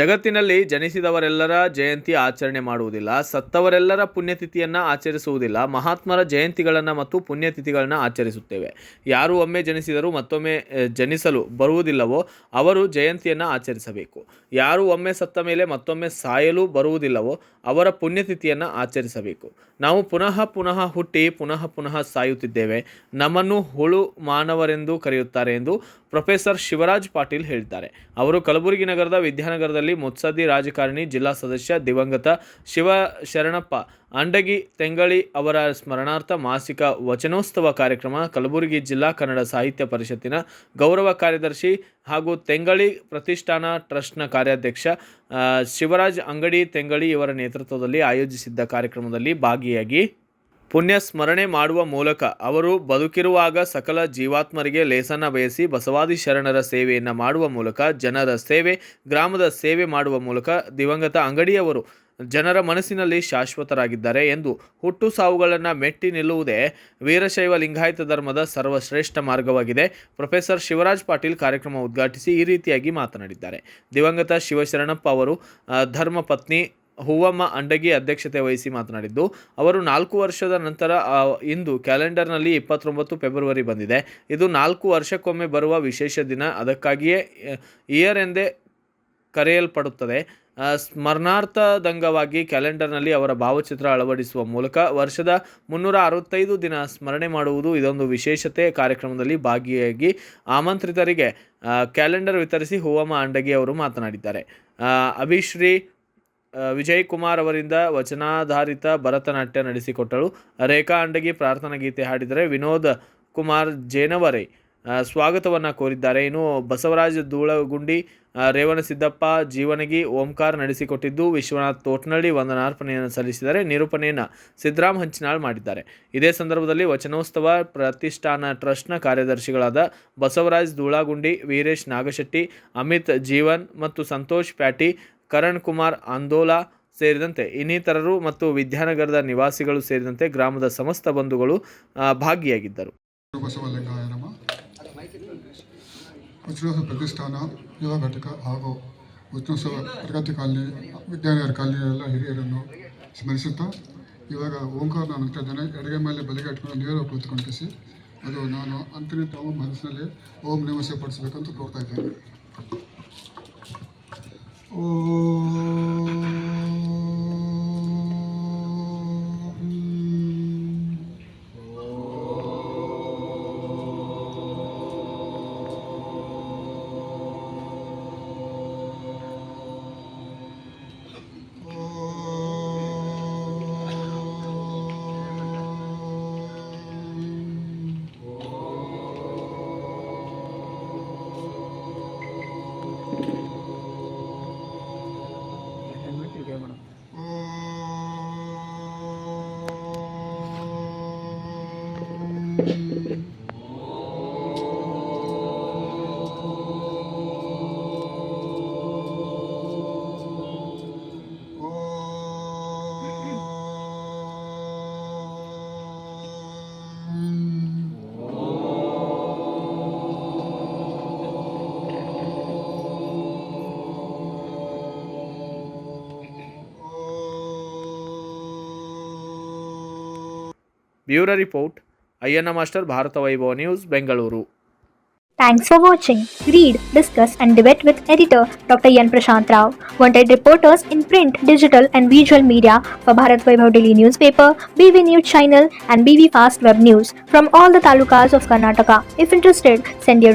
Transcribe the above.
ಜಗತ್ತಿನಲ್ಲಿ ಜನಿಸಿದವರೆಲ್ಲರ ಜಯಂತಿ ಆಚರಣೆ ಮಾಡುವುದಿಲ್ಲ, ಸತ್ತವರೆಲ್ಲರ ಪುಣ್ಯತಿಥಿಯನ್ನು ಆಚರಿಸುವುದಿಲ್ಲ, ಮಹಾತ್ಮರ ಜಯಂತಿಗಳನ್ನು ಮತ್ತು ಪುಣ್ಯತಿಥಿಗಳನ್ನು ಆಚರಿಸುತ್ತೇವೆ. ಯಾರು ಒಮ್ಮೆ ಜನಿಸಿದರೂ ಮತ್ತೊಮ್ಮೆ ಜನಿಸಲು ಬರುವುದಿಲ್ಲವೋ ಅವರು ಜಯಂತಿಯನ್ನು ಆಚರಿಸಬೇಕು. ಯಾರು ಒಮ್ಮೆ ಸತ್ತ ಮೇಲೆ ಮತ್ತೊಮ್ಮೆ ಸಾಯಲು ಬರುವುದಿಲ್ಲವೋ ಅವರ ಪುಣ್ಯತಿಥಿಯನ್ನು ಆಚರಿಸಬೇಕು. ನಾವು ಪುನಃ ಪುನಃ ಹುಟ್ಟಿ ಪುನಃ ಪುನಃ ಸಾಯುತ್ತಿದ್ದೇವೆ. ನಮ್ಮನ್ನು ಹುಳು ಮಾನವರೆಂದು ಕರೆಯುತ್ತಾರೆ ಎಂದು ಪ್ರೊಫೆಸರ್ ಶಿವರಾಜ್ ಪಾಟೀಲ್ ಹೇಳಿದ್ದಾರೆ. ಅವರು ಕಲಬುರಗಿ ನಗರದ ವಿದ್ಯಾನಗರದಲ್ಲಿ ಮುತ್ಸದ್ದಿ ರಾಜಕಾರಣಿ ಜಿಲ್ಲಾ ಸದಸ್ಯ ದಿವಂಗತ ಶಿವ ಶರಣಪ್ಪ ಅಂಡಗಿ ತೆಂಗಳಿ ಅವರ ಸ್ಮರಣಾರ್ಥ ಮಾಸಿಕ ವಚನೋತ್ಸವ ಕಾರ್ಯಕ್ರಮ ಕಲಬುರಗಿ ಜಿಲ್ಲಾ ಕನ್ನಡ ಸಾಹಿತ್ಯ ಪರಿಷತ್ತಿನ ಗೌರವ ಕಾರ್ಯದರ್ಶಿ ಹಾಗೂ ತೆಂಗಳಿ ಪ್ರತಿಷ್ಠಾನ ಟ್ರಸ್ಟ್ನ ಕಾರ್ಯಾಧ್ಯಕ್ಷ ಶಿವರಾಜ್ ಅಂಗಡಿ ತೆಂಗಳಿ ಇವರ ನೇತೃತ್ವದಲ್ಲಿ ಆಯೋಜಿಸಿದ್ದ ಕಾರ್ಯಕ್ರಮದಲ್ಲಿ ಭಾಗಿಯಾಗಿ ಪುಣ್ಯ ಸ್ಮರಣೆ ಮಾಡುವ ಮೂಲಕ ಅವರು ಬದುಕಿರುವಾಗ ಸಕಲ ಜೀವಾತ್ಮರಿಗೆ ಲೇಸನ್ನ ಬಯಸಿ ಬಸವಾದಿ ಶರಣರ ಸೇವೆಯನ್ನು ಮಾಡುವ ಮೂಲಕ, ಜನರ ಸೇವೆ, ಗ್ರಾಮದ ಸೇವೆ ಮಾಡುವ ಮೂಲಕ ದಿವಂಗತ ಅಂಗಡಿಯವರು ಜನರ ಮನಸ್ಸಿನಲ್ಲಿ ಶಾಶ್ವತರಾಗಿದ್ದಾರೆ ಎಂದು ಹುಟ್ಟು ಸಾವುಗಳನ್ನು ಮೆಟ್ಟಿ ನಿಲ್ಲುವುದೇ ವೀರಶೈವ ಲಿಂಗಾಯತ ಧರ್ಮದ ಸರ್ವಶ್ರೇಷ್ಠ ಮಾರ್ಗವಾಗಿದೆ. ಪ್ರೊಫೆಸರ್ ಶಿವರಾಜ್ ಪಾಟೀಲ್ ಕಾರ್ಯಕ್ರಮ ಉದ್ಘಾಟಿಸಿ ಈ ರೀತಿಯಾಗಿ ಮಾತನಾಡಿದ್ದಾರೆ. ದಿವಂಗತ ಶಿವಶರಣಪ್ಪ ಅವರು ಧರ್ಮಪತ್ನಿ ಹೂವಮ್ಮ ಅಂಡಗಿ ಅಧ್ಯಕ್ಷತೆ ವಹಿಸಿ ಮಾತನಾಡಿದ್ದು, ಅವರು ನಾಲ್ಕು ವರ್ಷದ ನಂತರ ಇಂದು ಕ್ಯಾಲೆಂಡರ್ನಲ್ಲಿ ಇಪ್ಪತ್ತೊಂಬತ್ತು ಫೆಬ್ರವರಿ ಬಂದಿದೆ. ಇದು ನಾಲ್ಕು ವರ್ಷಕ್ಕೊಮ್ಮೆ ಬರುವ ವಿಶೇಷ ದಿನ. ಅದಕ್ಕಾಗಿಯೇ ಇಯರ್ ಎಂದೇ ಕರೆಯಲ್ಪಡುತ್ತದೆ. ಸ್ಮರಣಾರ್ಥದಂಗವಾಗಿ ಕ್ಯಾಲೆಂಡರ್ನಲ್ಲಿ ಅವರ ಭಾವಚಿತ್ರ ಅಳವಡಿಸುವ ಮೂಲಕ ವರ್ಷದ ಮುನ್ನೂರ ಅರವತ್ತೈದು ದಿನ ಸ್ಮರಣೆ ಮಾಡುವುದು ಇದೊಂದು ವಿಶೇಷತೆ. ಕಾರ್ಯಕ್ರಮದಲ್ಲಿ ಭಾಗಿಯಾಗಿ ಆಮಂತ್ರಿತರಿಗೆ ಕ್ಯಾಲೆಂಡರ್ ವಿತರಿಸಿ ಹೂವಮ್ಮ ಅಂಡಗಿ ಅವರು ಮಾತನಾಡಿದ್ದಾರೆ. ಅಭಿಶ್ರೀ ವಿಜಯ್ ಕುಮಾರ್ ಅವರಿಂದ ವಚನಾಧಾರಿತ ಭರತನಾಟ್ಯ ನಡೆಸಿಕೊಟ್ಟಳು. ರೇಖಾ ಅಂಡಗಿ ಪ್ರಾರ್ಥನಾ ಗೀತೆ ಹಾಡಿದರೆ ವಿನೋದ್ ಕುಮಾರ್ ಜೇನವರೆ ಸ್ವಾಗತವನ್ನು ಕೋರಿದ್ದಾರೆ. ಇನ್ನು ಬಸವರಾಜ್ ರೇವಣ ರೇವಣಸಿದ್ದಪ್ಪ ಜೀವನಗಿ, ಓಂಕಾರ ನಡೆಸಿಕೊಟ್ಟಿದ್ದು ವಿಶ್ವನಾಥ್ ತೋಟ್ನಳ್ಳಿ ವಂದನಾರ್ಪಣೆಯನ್ನು ಸಲ್ಲಿಸಿದರೆ ನಿರೂಪಣೆಯನ್ನು ಸಿದ್ದರಾಮ್ ಹಂಚಿನಾಳ್ ಮಾಡಿದ್ದಾರೆ. ಇದೇ ಸಂದರ್ಭದಲ್ಲಿ ವಚನೋತ್ಸವ ಪ್ರತಿಷ್ಠಾನ ಟ್ರಸ್ಟ್ನ ಕಾರ್ಯದರ್ಶಿಗಳಾದ ಬಸವರಾಜ್ ಧೂಳಗುಂಡಿ, ವೀರೇಶ್ ನಾಗಶೆಟ್ಟಿ, ಅಮಿತ್ ಜೀವನ್ ಮತ್ತು ಸಂತೋಷ್ ಪ್ಯಾಟಿ ಕರಣ್ ಕುಮಾರ್ ಆಂದೋಲಾ ಸೇರಿದಂತೆ ಇನ್ನಿತರರು ಮತ್ತು ವಿದ್ಯಾನಗರದ ನಿವಾಸಿಗಳು ಸೇರಿದಂತೆ ಗ್ರಾಮದ ಸಮಸ್ತ ಬಂಧುಗಳು ಭಾಗಿಯಾಗಿದ್ದರು. ಉತ್ಸವ ಪ್ರತಿಷ್ಠಾನ, ಯುವ ಘಟಕ ಹಾಗೂ ಉತ್ಸವ ಪ್ರಗತಿ ಕಾಲನಿ ವಿದ್ಯಾನಗರ ಕಾಲನಿಯೆಲ್ಲ ಹಿರಿಯರನ್ನು ಸ್ಮರಿಸುತ್ತಾ, ಇವಾಗ ಓಂಕಾರ ನಾನು ಇದ್ದೇನೆ ಎಡಗೆ ಮೇಲೆ ಬಲಿಗೆ ಇಟ್ಕೊಂಡು ನೀರು ಕೂತ್ಕೊಂಡಿಸಿ ಅದು ನಾನು ಅಂತಿಮ ತಮ್ಮ ಮನಸ್ಸಿನಲ್ಲಿ ಓಂ ನಿವಾಸ ಪಡಿಸಬೇಕಂತ ಕೋರ್ತಾ ಇದ್ದೇನೆ. Om Bureau report. Ayyanna master Bharata Vaibhava news Bengaluru Thanks for watching. Read, discuss, and debate with editor Dr. Yan Prashant Rao. Wanted reporters in print, digital, and visual media for Bharat Vaibhav Daily Newspaper, BV News Channel, and BV Fast Web News from all the talukas of Karnataka. If interested, send your